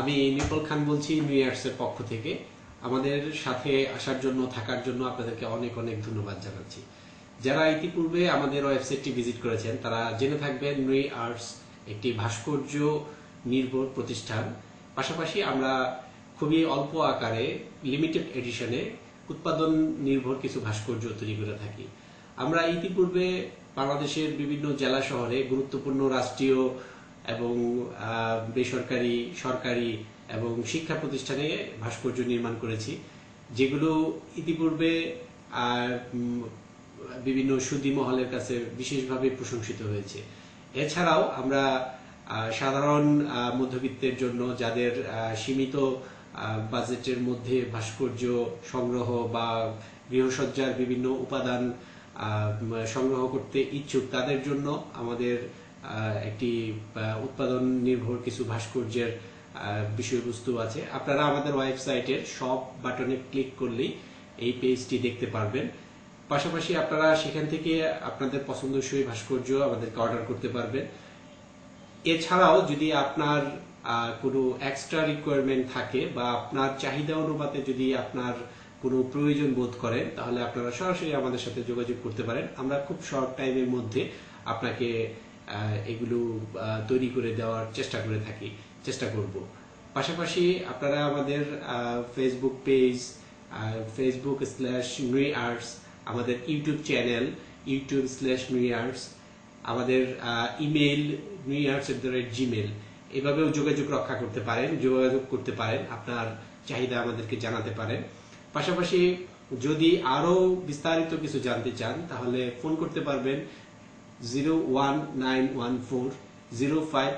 আমি নিপল খান বলছি নিউ ইয়ার্সের পক্ষ থেকে। আমাদের সাথে আসার জন্য, থাকার জন্য আপনাদেরকে অনেক অনেক ধন্যবাদ জানাচ্ছি। যারা ইতিপূর্বে আমাদের ওয়েবসাইটটি ভিজিট করেছেন, তারা জেনে থাকবেন নুই আর্টস একটি ভাস্কর্য নির্ভর প্রতিষ্ঠান। পাশাপাশি আমরা খুবই অল্প আকারে লিমিটেড এডিশনে উৎপাদন নির্ভর কিছু ভাস্কর্য তৈরি করে থাকি। আমরা ইতিপূর্বে বাংলাদেশের বিভিন্ন জেলা শহরে গুরুত্বপূর্ণ রাষ্ট্রীয় এবং বেসরকারি, সরকারি এবং শিক্ষা প্রতিষ্ঠানে ভাস্কর্য নির্মাণ করেছি, যেগুলো ইতিপূর্বে বিভিন্ন সুদী মহলের কাছে বিশেষভাবে প্রশংসিত হয়েছে। এছাড়াও আমরা সাধারণ মধ্যবিত্তের জন্য যাদের সীমিত বাজেটের মধ্যে ভাস্কর্য সংগ্রহ বা গৃহসজ্জার বিভিন্ন উপাদান সংগ্রহ করতে ইচ্ছুক তাদের জন্য আমাদের একটি উৎপাদন নির্ভর কিছু ভাস্কর্যের বিষয়বস্তু আছে। আপনারা আমাদের ওয়েবসাইটের সব বাটনে ক্লিক করলেই এই পেজটি দেখতে পারবেন। পাশাপাশি আপনারা সেখান থেকে আপনাদের পছন্দসই ভাস্কর্য আমাদেরকে অর্ডার করতে পারবেন। এছাড়াও যদি আপনার কোনো এক্সট্রা রিকোয়ারমেন্ট থাকে বা আপনার চাহিদা অনুপাতে যদি আপনার কোনো প্রয়োজন বোধ করেন, তাহলে আপনারা সরাসরি আমাদের সাথে যোগাযোগ করতে পারেন। আমরা খুব শর্ট টাইমের মধ্যে আপনাকে এগুলো তৈরি করে দেওয়ার চেষ্টা করে থাকি, চেষ্টা করব। পাশাপাশি আপনারা আমাদের Facebook page Facebook slash Nui arts আমাদের YouTube channel YouTube slash Nui arts আমাদের email new years at the rate Gmail এভাবেও যোগাযোগ রক্ষা করতে পারেন, যোগাযোগ করতে পারেন, আপনার চাহিদা আমাদেরকে জানাতে পারেন। পাশাপাশি যদি আরও বিস্তারিত কিছু জানতে চান, তাহলে ফোন করতে পারবেন zero one nine one four zero five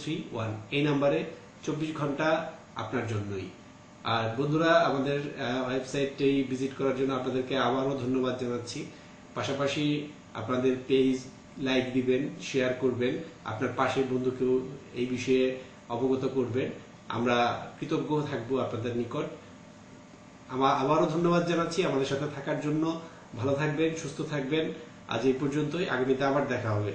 three one এই নাম্বারে চব্বিশ ঘণ্টা আপনার জন্যই। আর বন্ধুরা, আমাদের ওয়েবসাইটটি ভিজিট করার জন্য আপনাদেরকে আবারও ধন্যবাদ জানাচ্ছি। পাশাপাশি আপনাদের পেজ লাইক দিবেন শেয়ার করবেন। আপনার পাশের বন্ধুকেও এই বিষয়ে অবগত করবেন। আমরা কৃতজ্ঞ থাকব আপনাদের নিকট। আমার আবারও ধন্যবাদ জানাচ্ছি। আমাদের সাথে থাকার জন্য ভালো থাকবেন, সুস্থ থাকবেন। আজ এই পর্যন্তই। আগামীতে আবার দেখা হবে।